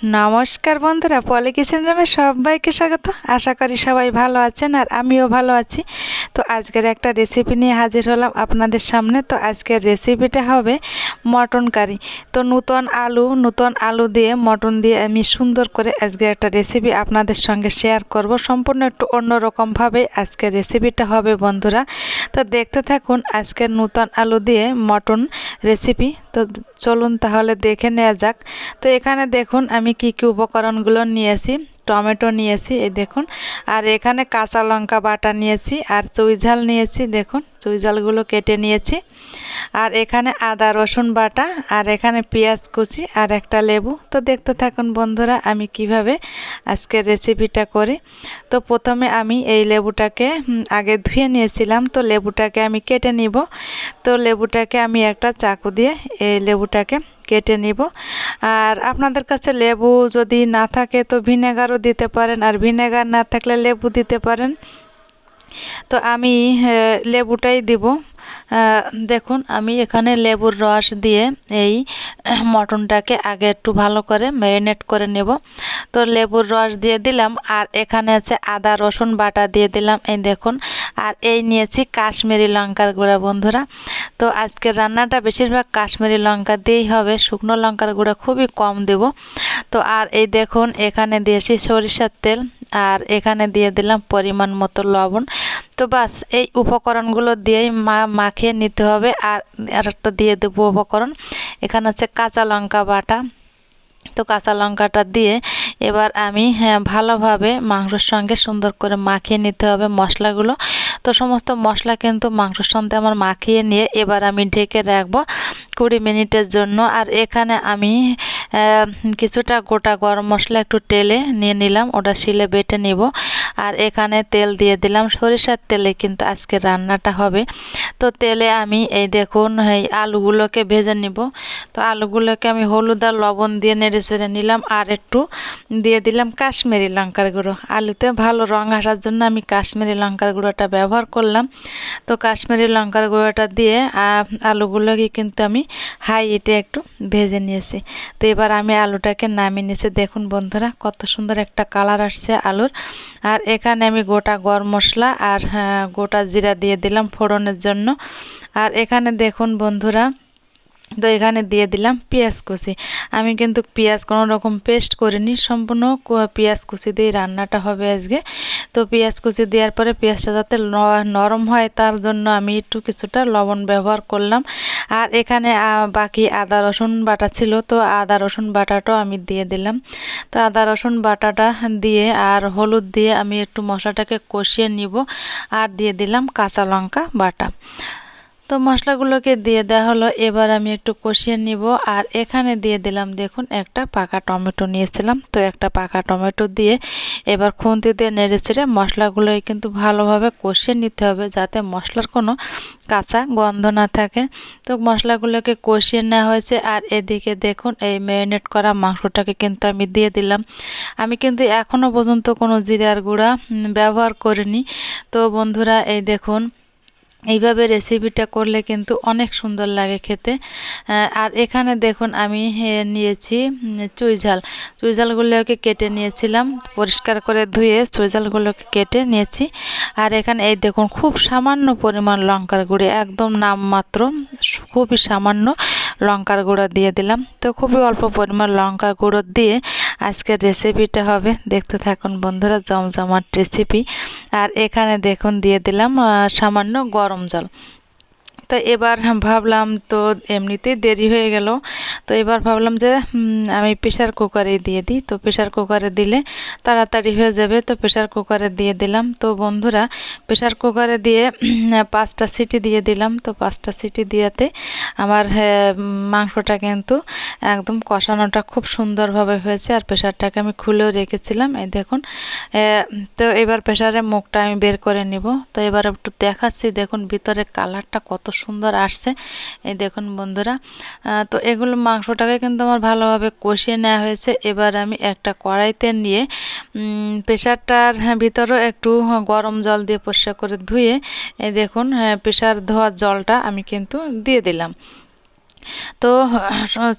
নমস্কার বন্ধুরা পলি কিচেন রুমে সবাইকে স্বাগত। আশা করি সবাই ভালো আছেন আর আমিও ভালো আছি। তো আজকের একটা রেসিপি নিয়ে হাজির হলাম আপনাদের সামনে। তো আজকের রেসিপিটা হবে মটন কারি। তো নূতন আলু নূতন আলু দিয়ে মটন দিয়ে আমি সুন্দর করে আজকের একটা রেসিপি আপনাদের সঙ্গে শেয়ার করব। সম্পূর্ণ একটু অন্যরকমভাবে আজকের রেসিপিটা হবে বন্ধুরা। তো দেখতে থাকুন আজকের নূতন আলু দিয়ে মটন রেসিপি তো চলুন তাহলে দেখে নেওয়া যাক। তো এখানে দেখুন আমি কি কি উপকরণগুলো নিয়েছি? টমেটো নিয়েছি, এই দেখুন। আর এখানে কাঁচা লঙ্কা বাটা নিয়েছি, আর চুই ঝাল নিয়েছি, দেখুন। চুই ঝালগুলো কেটে নিয়েছি। আর এখানে আদা, রসুন বাটা, আর এখানে পেঁয়াজ কুচি, আর একটা লেবু। তো দেখতে থাকুন বন্ধুরা, আমি কীভাবে আজকের রেসিপিটা করি। তো প্রথমে আমি এই লেবুটাকে আগে ধুয়ে নিয়েছিলাম। তো লেবুটাকে আমি কেটে নিব। তো লেবুটাকে আমি একটা চাকু দিয়ে এই লেবুটাকে কেটে নিব। আর আপনাদের কাছে লেবু যদি না থাকে তো ভিনেগারও দিতে পারেন, আর ভিনেগার না থাকলে লেবু দিতে পারেন। তো আমি লেবুটাই দিব। দেখুন, আমি এখানে লেবুর রস দিয়ে এই মটনটাকে আগে একটু ভালো করে ম্যারিনেট করে নেব। তো লেবুর রস দিয়ে দিলাম, আর এখানে আছে আদা, রসুন বাটা দিয়ে দিলাম, এই দেখুন। আর এই নিয়েছি কাশ্মীরি লঙ্কার গুঁড়া, বন্ধুরা। তো আজকের রান্নাটা বেশিরভাগ কাশ্মীরি লঙ্কা দিয়েই হবে, শুকনো লঙ্কার গুঁড়া খুবই কম দেব। তো আর এই দেখুন, এখানে দিয়েছি সরিষার তেল, আর এখানে দিয়ে দিলাম পরিমাণ মতো লবণ। তো বাস, এই উপকরণগুলো দিয়েই মা মাখিয়ে নিতে হবে। আর একটা দিয়ে দেবো উপকরণ। এখানে হচ্ছে কাঁচা লঙ্কা বাটা। তো কাঁচা লঙ্কাটা দিয়ে এবার আমি হ্যাঁ ভালোভাবে মাংসর সঙ্গে সুন্দর করে মাখিয়ে নিতে হবে মশলাগুলো। তো সমস্ত মশলা কিন্তু মাংসর সঙ্গে আমার মাখিয়ে নিয়ে এবার আমি ঢেকে রাখব কুড়ি মিনিটের জন্য। আর এখানে আমি কিছুটা গোটা গরম মশলা একটু টেলে নিয়ে নিলাম, ওটা শিলে বেটে নিব। আর এখানে তেল দিয়ে দিলাম, সরিষার তেলে কিন্তু আজকে রান্নাটা হবে। তো তেলে আমি এই দেখুন, এই আলুগুলোকে ভেজে নিব। তো আলুগুলোকে আমি হলুদ আর লবণ দিয়ে নেড়ে চেড়ে নিলাম, আর একটু দিয়ে দিলাম কাশ্মীরি লঙ্কার গুঁড়ো। আলুতে ভালো রং আসার জন্য আমি কাশ্মীরি লঙ্কার গুঁড়োটা ব্যবহার করলাম। তো কাশ্মীরি লঙ্কার গুঁড়োটা দিয়ে আলুগুলোকে কিন্তু আমি হাই হিটে একটু ভেজে নিয়েছি। তো এবার আমি আলুটাকে নামিয়ে নিয়েছি। দেখুন বন্ধুরা কত সুন্দর একটা কালার আসছে আলুর। আর এখানে আমি গোটা গরম মশলা আর হ্যাঁ, গোটা জিরা দিয়ে দিলাম ফোড়নের জন্য। আর এখানে দেখুন বন্ধুরা তো এখানে দিয়ে দিলাম পেঁয়াজ কুচি। আমি কিন্তু পেঁয়াজ কোনো রকম পেস্ট করিনি, সম্পূর্ণ পেঁয়াজ কুচি দিয়ে রান্নাটা হবে আজকে। তো পেঁয়াজ কুচি দেওয়ার পরে পেঁয়াজটা যাতে নরম হয় তার জন্য আমি একটু কিছুটা লবণ ব্যবহার করলাম। আর এখানে বাকি আদা, রসুন বাটা ছিল, তো আদা, রসুন বাটাটাও আমি দিয়ে দিলাম। তো আদা, রসুন বাটাটা দিয়ে আর হলুদ দিয়ে আমি একটু মশলাটাকে কষিয়ে নিব। আর দিয়ে দিলাম কাঁচা লঙ্কা বাটা। তো মশলাগুলোকে দিয়ে দেওয়া হলো। এবার আমি একটু কষিয়ে নিব। আর এখানে দিয়ে দিলাম, দেখুন, একটা পাকা টমেটো নিয়েছিলাম। তো একটা পাকা টমেটো দিয়ে এবার খুন্তি দিয়ে নেড়ে ছেড়ে মশলাগুলোই কিন্তু ভালোভাবে কষিয়ে নিতে হবে যাতে মশলার কোনো কাঁচা গন্ধ না থাকে। তো মশলাগুলোকে কষিয়ে নেওয়া হয়েছে। আর এদিকে দেখুন, এই ম্যারিনেট করা মাংসটাকে কিন্তু আমি দিয়ে দিলাম। আমি কিন্তু এখনও পর্যন্ত কোনো জিরার গুঁড়া ব্যবহার করিনি। তো বন্ধুরা, এই দেখুন এইভাবে রেসিপিটা করলে কিন্তু অনেক সুন্দর লাগে খেতে। আর এখানে দেখুন আমি নিয়েছি চুইঝাল চুইঝালগুলোকে কেটে নিয়েছিলাম, পরিষ্কার করে ধুয়ে চুইঝালগুলোকে কেটে নিয়েছি। আর এখানে এই দেখুন খুব সামান্য পরিমাণ লঙ্কার গুঁড়ি, একদম নামমাত্র, খুবই সামান্য। লঙ্কার গুঁড়ো দিয়ে দিলাম। তো খুবই অল্প পরিমাণ লঙ্কার গুঁড়ো দিয়ে আজকের রেসিপিটা হবে। দেখতে থাকুন বন্ধুরা, জমজমাট রেসিপি আর এখানে দেখুন, দিয়ে দিলাম সামান্য গরম জল। তো এবার ভাবলাম তো এমনিতেই দেরি হয়ে গেল। তো এবার ভাবলাম যে আমি প্রেশার কুকারে দিয়ে দিই। তো প্রেশার কুকারে দিলে তাড়াতাড়ি হয়ে যাবে। তো প্রেশার কুকারে দিয়ে দিলাম। তো বন্ধুরা প্রেশার কুকারে দিয়ে পাঁচটা সিটি দিয়ে দিলাম। তো পাঁচটা সিটি দিয়াতে আমার মাংসটা কিন্তু একদম কষানোটা খুব সুন্দরভাবে হয়েছে। আর প্রেশারটাকে আমি খুলেও রেখেছিলাম। এই দেখুন তো এবার প্রেশারে মুখটা আমি বের করে নিব। তো এবার একটু দেখাচ্ছি। দেখুন, ভিতরে কালারটা কত সুন্দর আসছে। এই দেখুন বন্ধুরা তো এগুলো মাংসটাকে কিন্তু আমার ভালোভাবে কষিয়ে নেওয়া হয়েছে। এবার আমি একটা কড়াইতে নিয়ে প্রেশারটার ভিতরেও একটু গরম জল দিয়ে পরিষ্কার করে ধুয়ে, এই দেখুন প্রেশার ধোয়ার জলটা আমি কিন্তু দিয়ে দিলাম। তো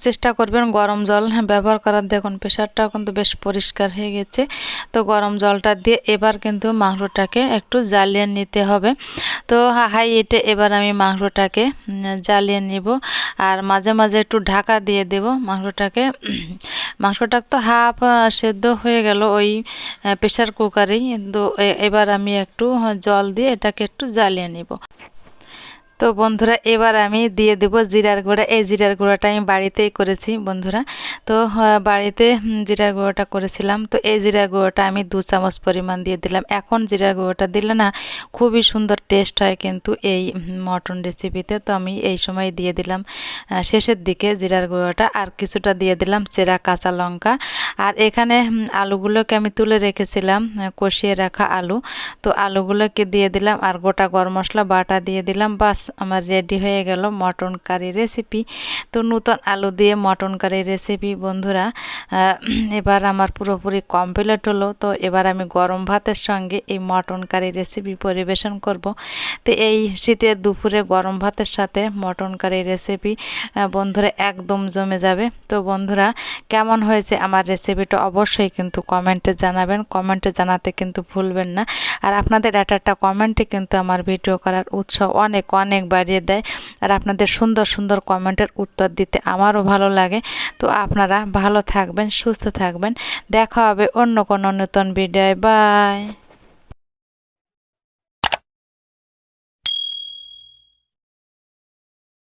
চেষ্টা করবেন গরম জল ব্যবহার করার। দেখুন প্রেশারটাও কিন্তু বেশ পরিষ্কার হয়ে গেছে। তো, গরম জলটা দিয়ে এবার কিন্তু মাংসটাকে একটু জ্বালিয়ে নিতে হবে। তো, হাই এটে এবার আমি মাংসটাকে জ্বালিয়ে নিব। আর মাঝে মাঝে একটু ঢাকা দিয়ে দেব মাংসটাকে। মাংসটা তো হাফ সেদ্ধ হয়ে গেল ওই প্রেশার কুকারেই। কিন্তু এবার আমি একটু জল দিয়ে এটাকে একটু জ্বালিয়ে নিব। তো বন্ধুরা, এবার আমি দিয়ে দেব জিরার গুঁড়া। এই জিরার গুঁড়াটা আমি বাড়িতেই করেছি বন্ধুরা। তো বাড়িতে জিরার গুঁড়োটা করেছিলাম। তো এই জিরার গুঁড়োটা আমি দু চামচ পরিমাণ দিয়ে দিলাম। এখন জিরার গুঁড়োটা দিলে না, খুবই সুন্দর টেস্ট হয় কিন্তু এই মটন রেসিপিতে তো আমি এই সময় দিয়ে দিলাম শেষের দিকে জিরার গুঁড়োটা। আর কিছুটা দিয়ে দিলাম চেরা কাঁচা লঙ্কা। আর এখানে আলুগুলোকে আমি তুলে রেখেছিলাম কষিয়ে রাখা আলু। তো আলুগুলোকে দিয়ে দিলাম। আর গোটা গরম মশলা বাটা দিয়ে দিলাম। বাস আমার রেডি হয়ে গেল মটন কারি রেসিপি তো নতুন আলু দিয়ে মটন কারি রেসিপি বন্ধুরা এবার আমার পুরোপুরি কমপ্লিট হলো। তো এবার আমি গরম ভাতের সঙ্গে এই মটন কারি রেসিপি পরিবেশন করব। তো এই শীতের দুপুরে গরম ভাতের সাথে মটন কারি রেসিপি বন্ধুরা একদম জমে যাবে। তো বন্ধুরা, কেমন হয়েছে আমার রেসিপিটা অবশ্যই কিন্তু কমেন্টে জানাবেন। কমেন্টে জানাতে কিন্তু ভুলবেন না। আর আপনাদের একটা একটা কমেন্টে কিন্তু আমার ভিডিও করার উৎসাহ অনেক অনেক অনেক বাড়িয়ে দেয়। আর আপনাদের সুন্দর সুন্দর কমেন্টের উত্তর দিতে আমারও ভালো লাগে। তো আপনারা ভালো থাকবেন, সুস্থ থাকবেন। দেখা হবে অন্য কোনো নতুন ভিডিও বাই।